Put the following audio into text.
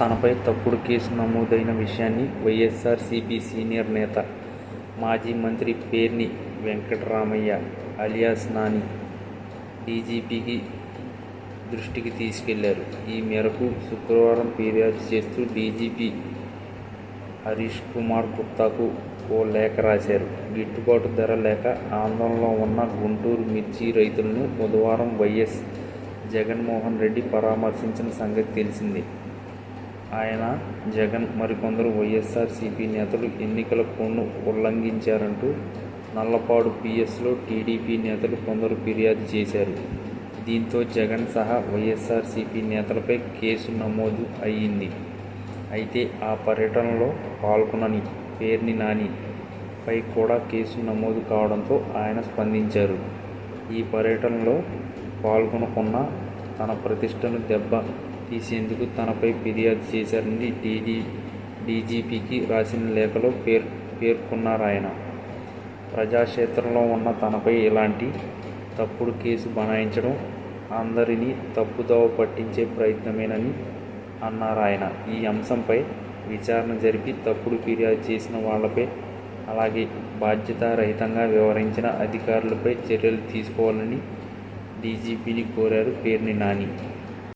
తనపై తప్పుడు కేసు నమోదైన విషయాన్ని వైఎస్సార్సీపీ సీనియర్ నేత, మాజీ మంత్రి పేర్ని వెంకటరామయ్య అలియాస్ నాని డీజీపీకి దృష్టికి తీసుకెళ్ళారు. ఈ మేరకు శుక్రవారం ఫిర్యాదు చేస్తూ డీజీపీ హరీష్ కుమార్ గుప్తాకు ఓ లేఖ రాశారు. గిట్టుబాటు ధర లేక ఆందోళనలో ఉన్న గుంటూరు మిర్చి రైతులను బుధవారం వైఎస్ జగన్మోహన్ రెడ్డి పరామర్శించిన సంగతి తెలిసిందే. ఆయన, జగన్, మరికొందరు వైఎస్ఆర్సీపీ నేతలు ఎన్నికల కోడ్ను ఉల్లంఘించారంటూ నల్లపాడు పీఎస్లో టీడీపీ నేతలు కొందరు ఫిర్యాదు చేశారు. దీంతో జగన్ సహా వైఎస్ఆర్సీపీ నేతలపై కేసు నమోదు అయ్యింది అయితే ఆ పర్యటనలో పాల్గొనని పేర్ని నాని పై కూడా కేసు నమోదు కావడంతో ఆయన స్పందించారు. ఈ పర్యటనలో పాల్గొనకున్న తన ప్రతిష్టను దెబ్బ తీసేందుకు తనపై ఫిర్యాదు చేశారని డీజీపీకి రాసిన లేఖలో పేర్ పేర్కొన్నారాయన. ప్రజాక్షేత్రంలో ఉన్న తనపై ఇలాంటి తప్పుడు కేసు బనాయించడం అందరినీ తప్పుదోవ పట్టించే ప్రయత్నమేనని అన్నారాయన. ఈ అంశంపై విచారణ జరిపి తప్పుడు ఫిర్యాదు చేసిన వాళ్ళపై, అలాగే బాధ్యతారహితంగా వివరించిన వ్యవహరించిన అధికారులపై చర్యలు తీసుకోవాలని డీజీపీని కోరారు పేర్ని నాని.